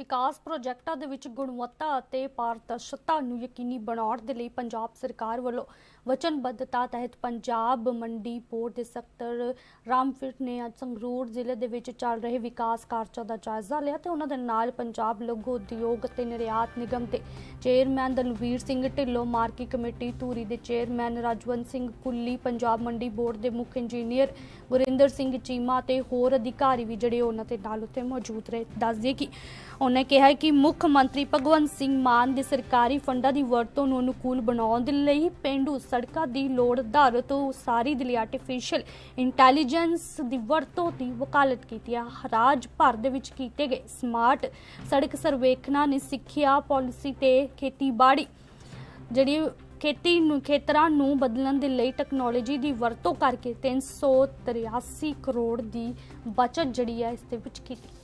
ਵਿਕਾਸ ਪ੍ਰੋਜੈਕਟਾਂ ਦੇ ਵਿੱਚ ਗੁਣਵੱਤਾ ਅਤੇ ਪਾਰਦਰਸ਼ਤਾ ਨੂੰ ਯਕੀਨੀ ਬਣਾਉਣ ਦੇ ਲਈ ਪੰਜਾਬ ਸਰਕਾਰ ਵੱਲੋਂ ਵਚਨਬੱਧਤਾ ਤਹਿਤ ਪੰਜਾਬ ਮੰਡੀ ਬੋਰਡ ਦੇ ਸਕੱਤਰ ਰਾਮਫਿਟ ਨੇ ਅੱਜ ਸੰਗਰੂਰ ਜ਼ਿਲ੍ਹੇ ਦੇ ਵਿੱਚ ਚੱਲ ਰਹੇ ਵਿਕਾਸ ਕਾਰਜਾਂ ਦਾ ਜਾਇਜ਼ਾ ਲਿਆ ਤੇ ਉਹਨਾਂ ਦੇ ਨਾਲ ਪੰਜਾਬ ਲਘੂ ਉਦਯੋਗ ਅਤੇ ਨਿਰਯਾਤ ਨਿਗਮ ਦੇ chairman Dalvir Singh Dhillon market committee Dhuri ਦੇ ਚੇਅਰਮੈਨ ਰਾਜਵੰਤ ਸਿੰਘ ਕੁੱਲੀ, ਪੰਜਾਬ ਮੰਡੀ ਬੋਰਡ ਦੇ ਮੁੱਖ ਇੰਜੀਨੀਅਰ ਗੁਰਿੰਦਰ ਸਿੰਘ ਚੀਮਾ ਤੇ ਹੋਰ ਅਧਿਕਾਰੀ ਵੀ ਜਿਹੜੇ ਉਹਨਾਂ ਦੇ ਨਾਲ ਉੱਥੇ ਮੌਜੂਦ ਰਹੇ। ਦੱਸ ਕਿ ਉਹਨੇ ਕਿਹਾ ਕਿ ਮੁੱਖ ਮੰਤਰੀ ਭਗਵੰਤ ਸਿੰਘ ਮਾਨ ਦੇ ਸਰਕਾਰੀ ਫੰਡਾਂ ਦੀ ਵਰਤੋਂ ਨੂੰ ਅਨੁਕੂਲ ਬਣਾਉਣ ਦੇ ਲਈ ਪਿੰਡੂ ਸੜਕਾਂ ਦੀ ਲੋੜ ਆਧਾਰਿਤ ਉਸਾਰੀ ਦੇ ਲਈ ਆਰਟੀਫੀਸ਼ੀਅਲ ਇੰਟੈਲੀਜੈਂਸ ਦੀ ਵਰਤੋਂ ਦੀ ਵਕਾਲਤ ਕੀਤੀ ਹੈ ਰਾਜ ਭਰ ਦੇ ਵਿੱਚ ਕੀਤੇ ਗਏ ਸਮਾਰਟ ਸੜਕ ਸਰਵੇਖਣਾਂ ਨੇ ਸਿੱਖਿਆ ਪਾਲਿਸੀ ਤੇ ਖੇਤੀਬਾੜੀ, ਜਿਹੜੀ ਖੇਤੀ ਨੂੰ, ਖੇਤਰਾਂ ਨੂੰ ਬਦਲਣ ਦੇ ਲਈ ਟੈਕਨੋਲੋਜੀ ਦੀ ਵਰਤੋਂ ਕਰਕੇ 383 ਕਰੋੜ ਦੀ ਬਚਤ ਜਿਹੜੀ ਹੈ ਇਸ ਦੇ ਵਿੱਚ ਕੀਤੀ।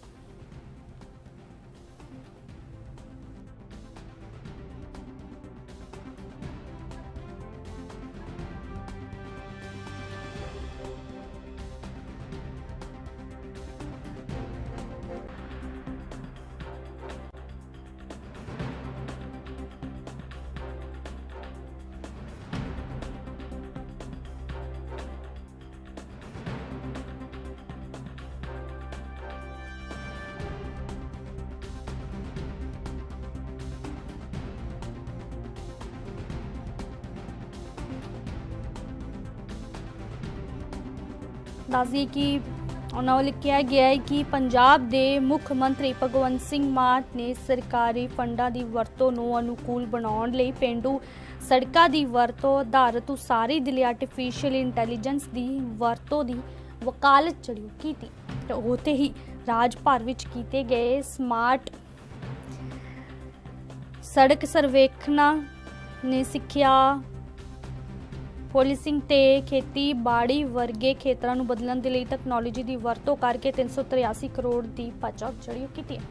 ਦੱਸਦੀ ਕਿ ਉਹਨਾਂ ਵੱਲ ਕਿਹਾ ਗਿਆ ਹੈ ਕਿ ਪੰਜਾਬ ਦੇ ਮੁੱਖ ਮੰਤਰੀ ਭਗਵੰਤ ਸਿੰਘ ਮਾਨ ਨੇ ਸਰਕਾਰੀ ਫੰਡਾਂ ਦੀ ਵਰਤੋਂ ਨੂੰ ਅਨੁਕੂਲ ਬਣਾਉਣ ਲਈ ਪਿੰਡੂ ਸੜਕਾਂ ਦੀ ਵਰਤੋਂ ਆਧਾਰਿਤ ਉਸਾਰੀ ਦੇ ਲਈ ਆਰਟੀਫੀਸ਼ੀਅਲ ਇੰਟੈਲੀਜੈਂਸ ਦੀ ਵਰਤੋਂ ਦੀ ਵਕਾਲਤ ਜਿਹੜੀ ਕੀਤੀ। ਤੇ ਉਹਤੇ ਹੀ ਰਾਜ ਭਰ ਵਿੱਚ ਕੀਤੇ ਗਏ ਸਮਾਰਟ ਸੜਕ ਸਰਵੇਖਣਾਂ ਨੇ ਸਿੱਖਿਆ ਪੋਲਿਸਿੰਗ ਤੇ ਖੇਤੀਬਾੜੀ ਵਰਗੇ ਖੇਤਰਾਂ ਨੂੰ ਬਦਲਣ ਦੇ ਲਈ ਟੈਕਨੋਲੋਜੀ ਦੀ ਵਰਤੋਂ ਕਰਕੇ 383 ਕਰੋੜ ਦੀ ਬਚਤ ਜਿਹੜੀ ਕੀਤੀ ਹੈ।